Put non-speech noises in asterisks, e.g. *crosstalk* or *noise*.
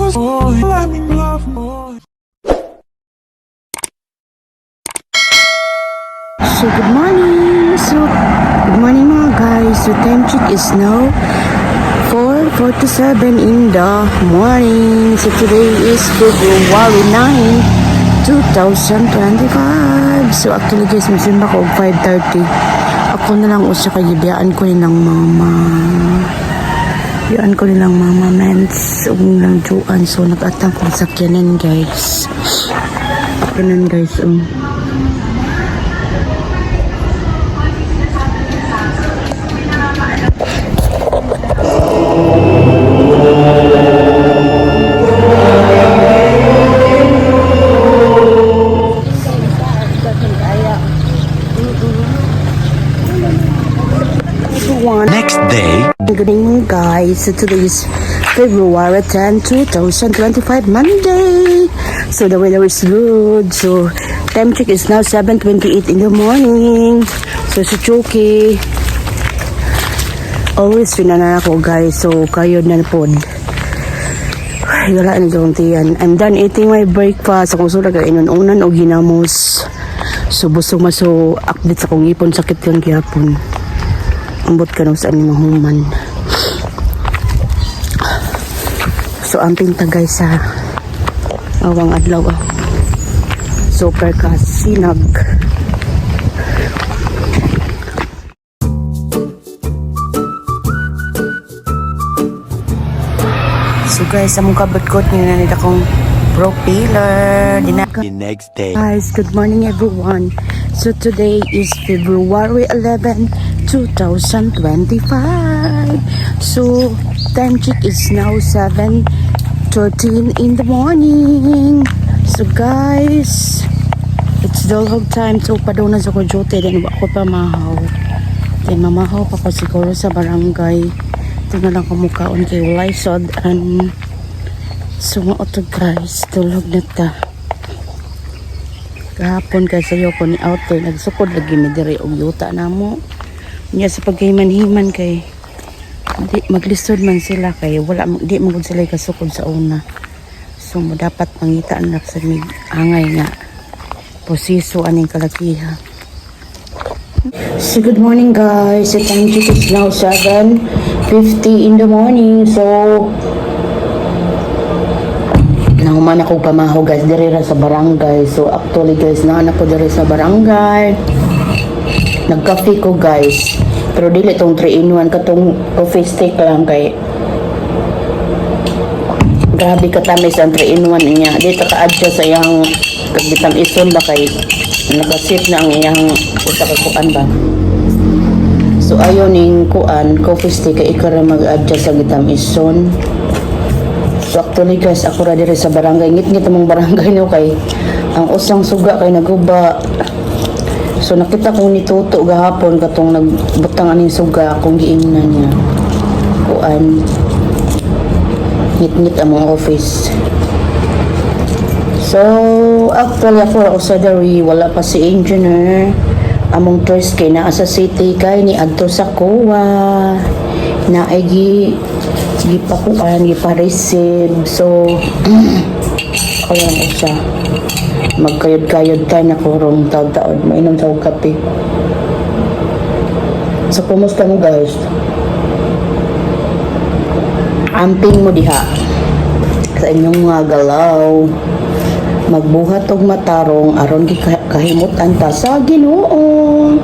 was boy, I'm in love, boy. So, good morning. So, good morning mga guys. So, time check is now 4.47 in the morning. So, today is February 9, 2025. So, actually guys, masimba ko 5.30. Ako na lang usa kay biyaan ko nilang mama. Biyaan ko nilang mama mens. Ug nilang juan. So, nag-atang kong sakyanan guys. Sakyanan guys. Um. Next day, Good evening, guys. So today is February 10, 2025, Monday. So the weather is good. So time check is now 7:28 in the morning. So Chucky, always pinana ako, guys. So kayo na po. Ay, wala na tiyan. I'm done eating my breakfast. Ako sura ka inununan o ginamos. So busog maso update sa kong ipon sakit yun gihapon ambot ka nung saan yung mahuman. So, amping tagay sa awang adlaw. ah. Super kasinag. So guys, among kabagkot niyo na nila akong propeller. The next day. Guys, good morning everyone. So today is February 11, 2025. So time check is now 7:13 in the morning. So guys, it's dolog time. So paduna sa ko duty din ako pa mahaw. Then mamahaw pa ko siguro sa barangay. Ito na lang kamukaon kay Walay Sod and sumuot guys. Tulog na ta kahapon kay sayo ko ni outer nagsukod lagi mi diri og yuta namo niya sa paghiman-himan kay di maglisod man sila kay wala di man gud sila kasukod sa una so mo dapat pangitaan na sa mig angay nga posiso aning kalakiha So good morning guys. The time check is now 7.50 in the morning. So Nahuman ako pamaho guys diri ra sa barangay. So actually guys na anak ko diri sa barangay. Nagkafe ko guys. Pero dili tong 3 in 1 katong coffee stick lang kay Grabe katamis ang 3 in 1 niya. Di ta ka-adjust sa iyang kagbitang ison ba kay nagasit na ang iyang usa ka ba. So ayon ning kuan coffee stick kay ikaw ra mag-adjust sa gitam ison. So actually guys, ako ra diri sa barangay. Ngit-ngit among barangay no kay ang usang suga kay naguba. So nakita ko ni Tuto gahapon katong nagbutang aning suga akong giingnan niya. Kuan. Ngit-ngit among office. So, actually ako ako sa dari, wala pa si engineer. Among toys kay naa sa city kay ni adto sa kuwa. Na ay gi gipakuan, gipa-receive. So, *clears throat* kaya mo siya magkayod-kayod tayo na kurong taon-taon, mainom sa kape. So, kumusta mo guys? Amping mo diha sa inyong mga galaw. Magbuhat og matarong aron gi kahimutan ta sa Ginoo.